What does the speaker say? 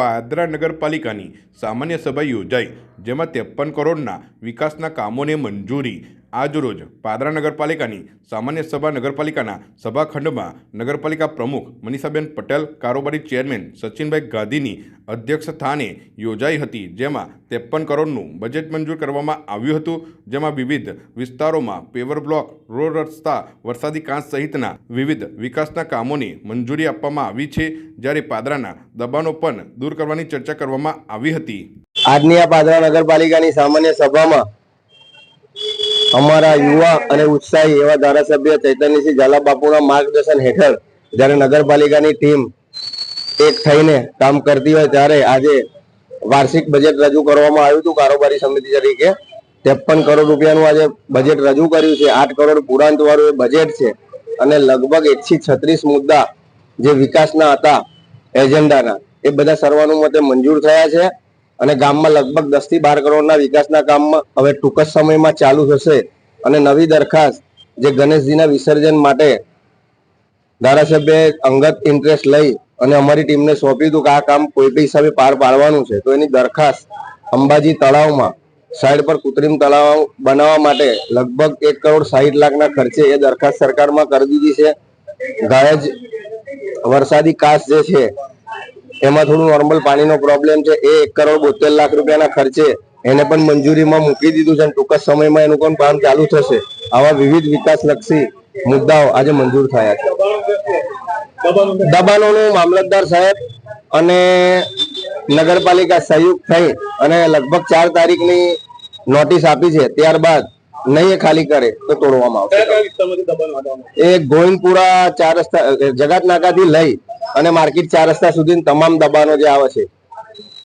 પાદરા નગરપાલિકાની સામાન્ય સભા યોજાઈ જેમાં ત્રેપન કરોડના વિકાસના કામોને મંજૂરી આજરોજ પાદરા નગરપાલિકાની સામાન્ય સભા નગરપાલિકાના સભાખંડમાં નગરપાલિકા પ્રમુખ મનીષાબેન પટેલ, કારોબારી ચેરમેન સચિનભાઈ ગાંધીની અધ્યક્ષ સ્થાને યોજાઈ હતી, જેમાં ત્રેપન કરોડનું બજેટ મંજૂર કરવામાં આવ્યું હતું, જેમાં વિવિધ વિસ્તારોમાં પેવર બ્લોક, રોડ રસ્તા, વરસાદી કાંસ સહિતના વિવિધ વિકાસના કામોની મંજૂરી આપવામાં આવી છે, જ્યારે પાદરાના દબાણો પણ દૂર કરવાની ચર્ચા કરવામાં આવી હતી. આજની આ પાદરા નગરપાલિકાની સામાન્ય સભામાં અમારા યુવા અને ઉત્સાહી એવા ધારાસભ્ય ચૈતન્યસિંહ ઝાલા બાપુના માર્ગદર્શન હેઠળ જ્યારે નગરપાલિકાની ટીમ એક થઈને કામ કરતી હોય ત્યારે આજે વાર્ષિક બજેટ રજૂ કરવામાં આવ્યું હતું કારોબારી સમિતિ તરીકે. ત્રેપન કરોડ રૂપિયાનું આજે બજેટ રજૂ કર્યું છે. આઠ કરોડ પુરાંત વાળું એ બજેટ છે અને લગભગ એકથી છત્રીસ મુદ્દા જે વિકાસના હતા એજન્ડાના એ બધા સર્વાનુમતે મંજૂર થયા છે. અને ગામમાં લગભગ દસથી બાર કરોડના વિકાસના કામમાં હવે ટૂંક જ સમયમાં ચાલુ થશે. અને નવી દરખાસ્ત જે ગણેશજીના વિસર્જન માટે ધારાસભ્યએ અંગત ઇન્ટરેસ્ટ લઈ અને અમારી ટીમને સોંપ્યું હતું કે આ કામ કોઈ બી હિસાબે પાર પાડવાનું છે, તો એની દરખાસ્ત અંબાજી તળાવમાં સાઈડ પર કૃત્રિમ તળાવ બનાવવા માટે લગભગ એક કરોડ સાહીઠ લાખના ખર્ચે એ દરખાસ્ત સરકારમાં કરી દીધી છે. ગાયજ વરસાદી કાશ જે છે એમાં થોડું નોર્મલ પાણીનો પ્રોબ્લેમ છે. એ એક કરોડ બોતેર લાખ રૂપિયાના ખર્ચે એને પણ મંજૂરીમાં મૂકી દીધું છે અને ટૂંક સમયમાં એનું પણ કામ ચાલુ થશે. આવા વિવિધ વિકાસલક્ષી મુદ્દાઓ આજે મંજૂર થયા છે. દબાણોનું મામલતદાર સાહેબ અને નગરપાલિકા સંયુક્ત થઈ અને લગભગ ચાર તારીખની નોટિસ આપી છે. ત્યારબાદ નહીં ખાલી કરે તો તોડવામાં આવશે. એ ગોવિંદપુરા ચાર રસ્તા જગાત નાકાથી લઈ અને માર્કેટ ચાર રસ્તા સુધી તમામ દબાણો જે આવે છે